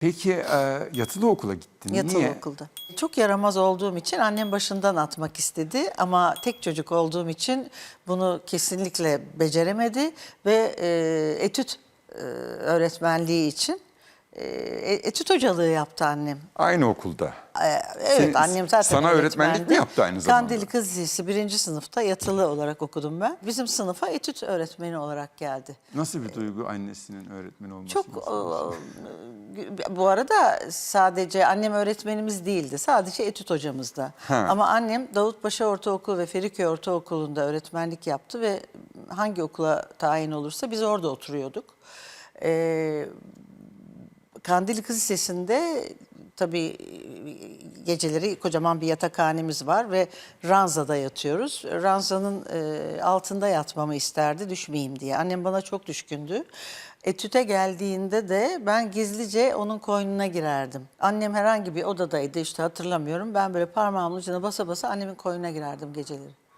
Peki e, yatılı okula gittin. Yatılı Niye? okulda. Çok yaramaz olduğum için annem başından atmak istedi ama tek çocuk olduğum için bunu kesinlikle beceremedi ve e, etüt e, öğretmenliği için e, etüt hocalığı yaptı annem. Aynı okulda. Ee, Evet Senin- annem zaten sana öğretmenlik mi yaptı aynı zamanda? Kandilli Kız Lisesi birinci sınıfta yatılı olarak okudum ben. Bizim sınıfa etüt öğretmeni olarak geldi. Nasıl bir duygu annesinin öğretmen olması? Çok mesela? e, bu arada sadece annem öğretmenimiz değildi. Sadece etüt hocamız da. Ha. Ama annem Davutpaşa Ortaokulu ve Feriköy Ortaokulu'nda öğretmenlik yaptı ve hangi okula tayin olursa biz orada oturuyorduk. Ee, Kandilli Kız Lisesi'nde tabii geceleri kocaman bir yatakhanemiz var ve ranzada yatıyoruz. Ranzanın e, altında yatmamı isterdi düşmeyeyim diye. Annem bana çok düşkündü. Etüte geldiğinde de ben gizlice onun koynuna girerdim. Annem herhangi bir odadaydı işte hatırlamıyorum. Ben böyle parmağımın ucuna basa basa annemin koynuna girerdim geceleri.